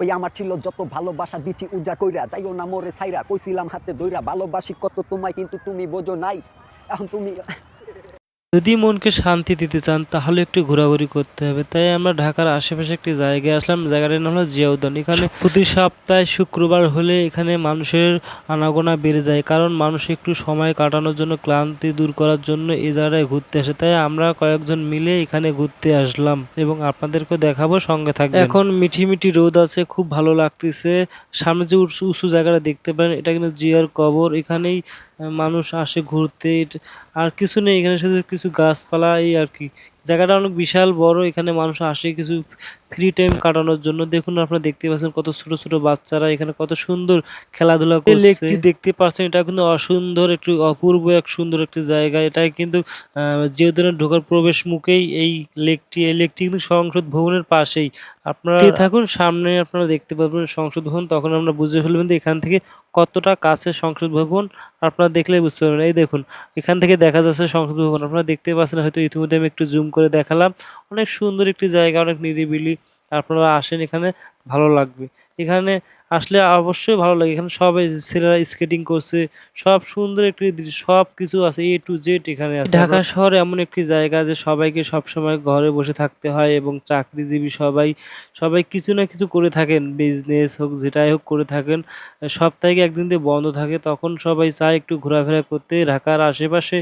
ওই আমার ছিল যত ভালোবাসা দিচ্ছি উজা কইরা যাইও না মোরে সাইরা কইছিলাম হাতে দইরা ভালোবাসি কত তোমায়, কিন্তু তুমি বোঝো নাই। এখন তুমি যদি মনকে শান্তি দিতে চান, তাহলে একটু ঘোরাঘুরি করতে হবে। তাই আমরা ঢাকার আশেপাশে একটি জায়গায় আসলাম। জায়গাটার নাম হলো জিয়াউদ্দান এখানে প্রতি সপ্তাহে শুক্রবার হলে এখানে মানুষের আনাগোনা বেড়ে যায়। কারণ মানুষ একটু সময় কাটানোর জন্য, ক্লান্তি দূর করার জন্য এই জায়গায় ঘুরতে আসে। তাই আমরা কয়েকজন মিলে এখানে ঘুরতে আসলাম এবং আপনাদেরকে দেখাবো। সঙ্গে থাকবে এখন মিঠি মিঠি রোদ আছে, খুব ভালো লাগতেছে। সামনে যে উঁচু জায়গাটা দেখতে পারেন, এটা কিন্তু জিয়ার কবর। এখানেই মানুষ আসে ঘুরতে এটা- আর কিছু নেই এখানে শুধু কিছু গাছপালা এই আর কি। জায়গাটা অনেক বিশাল বড় এখানে মানুষ আসে কিছু ফ্রি টাইম কাটানোর জন্য। দেখুন আপনারা দেখতে পাচ্ছেন কত ছোট ছোট বাচ্চারা এখানে কত সুন্দর খেলাধুলা করছে। লেকটি দেখতে পাচ্ছেন এটা কিন্তু অসুন্দর একটু অপূর্ব এক সুন্দর একটি জায়গা। এটা কিন্তু যেহেতু ঢোকার প্রবেশ মুখেই এই লেকটি এই লেকটি কিন্তু সংসদ ভবনের পাশেই। আপনারা থাকুন সামনে আপনারা দেখতে পাবেন সংসদ ভবন তখন আমরা বুঝে ফেলবেন যে এখান থেকে কতটা কাছে সংসদ ভবন আপনারা দেখলে বুঝতে পারবেন। এই দেখুন, এখান থেকে দেখা যাচ্ছে সংসদ ভবন। আপনারা দেখতে পাচ্ছেন, হয়তো ইতিমধ্যে আমি একটু জুম করে দেখালাম। অনেক সুন্দর একটি জায়গা, অনেক নিরিবিলি আপনারা আসেন এখানে ভালো লাগবে। এখানে আসলে অবশ্যই ভালো লাগে। এখানে সবাই ছেলেরা স্কেটিং করছে সব সুন্দর একটি সব কিছু আছে এ টু জেড এখানে আছে। ঢাকা শহর এমন একটি জায়গা যে সবাইকে সবসময় ঘরে বসে থাকতে হয় এবং চাকরিজীবী সবাই সবাই কিছু না কিছু করে থাকেন বিজনেস হোক যেটাই হোক করে থাকেন। সপ্তাহে একদিন দিয়ে বন্ধ থাকে তখন সবাই চায় একটু ঘোরাফেরা করতে। ঢাকার আশেপাশে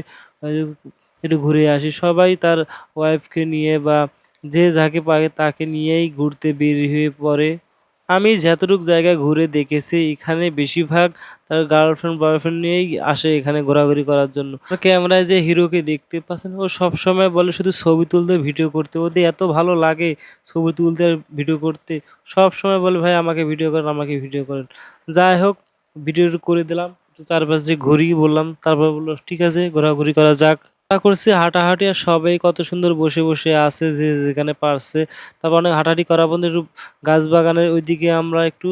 একটু ঘুরে আসি। সবাই তার ওয়াইফকে নিয়ে বা যে যাকে পায় তাকে নিয়েই ঘুরতে বের হয়ে পড়ে। আমি যতটুক জায়গা ঘুরে দেখেছি, এখানে বেশিরভাগ তার গার্লফ্রেন্ড বয়ফ্রেন্ড নিয়েই আসে এখানে ঘোরাঘুরি করার জন্য। ক্যামেরায় যে হিরোকে দেখতে পাচ্ছেন, ও সব সময় বলে শুধু ছবি তুলতে, ভিডিও করতে। ওদের এত ভালো লাগে ছবি তুলতে ভিডিও করতে। সব সময় বলে, ভাই, আমাকে ভিডিও করেন, আমাকে ভিডিও করেন। যাই হোক ভিডিও করে দিলাম। চারপাশে ঘুরি বললাম, তারপর বলল, ঠিক আছে, ঘোরাঘুরি করা যাক। তা করছি হাঁটাহাঁটি আর সবাই কত সুন্দর বসে বসে আছে যে যেখানে পারছে। তারপর অনেক হাঁটাহাঁটি করা বন্ধু গাছ বাগানের ওইদিকে আমরা একটু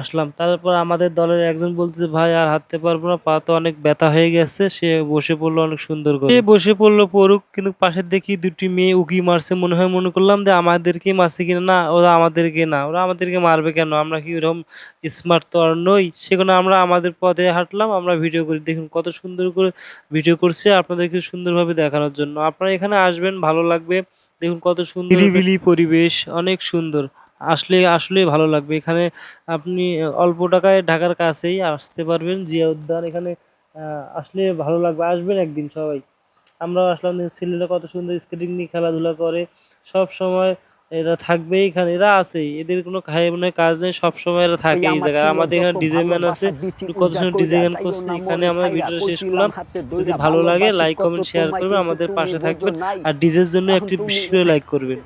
আসলাম। তারপর আমাদের দলের একজন বলতেছে, ভাই, আর হাঁটতে পারব না, পা তো অনেক ব্যথা হয়ে গেছে। সে বসে পড়ল অনেক সুন্দর করে। সে বসে পড়ল পড়ুক, কিন্তু পাশে দেখি দুটি মেয়ে উকি মারছে। মনে হয় মনে করলাম যে আমাদেরকে মারছে কিনা? না, ওরা আমাদেরকে না। ওরা আমাদেরকে মারবে কেন? আমরা কি ওরকম স্মার্ট তো আর নই। সেখানে আমরা আমাদের পথে হাঁটলাম, আমরা ভিডিও করি। দেখুন, কত সুন্দর করে ভিডিও করছে আপনাদেরকে সুন্দরভাবে দেখানোর জন্য। আপনারা এখানে আসবেন, ভালো লাগবে। দেখুন, কত সুন্দর পরিবেশ, অনেক সুন্দর। আসলে আসলে ভালো লাগবে। এখানে আপনি অল্প টাকায় ঢাকার কাছেই আসতে পারবেন জিয়া উদ্যান এখানে আসলে ভালো লাগবে। আসবেন একদিন সবাই। আমরাও আসলাম ছেলেরা কত সুন্দর স্কেটিং নিয়ে খেলাধুলা করে। সব সময় এরা থাকবে এখানে এরা আছেই এদের কোনো খাই মানে কাজ নেই সব সময় এরা থাকে এই জায়গায়। আমাদের এখানে ডিজে ম্যান আছে কত সুন্দর ডিজে গান করছে এখানে আমরা ভিডিওটা শেষ করলাম। যদি ভালো লাগে লাইক কমেন্ট শেয়ার করবেন। আমাদের পাশে থাকবেন আর ডিজের জন্য একটি বিশেষ করে লাইক করবেন।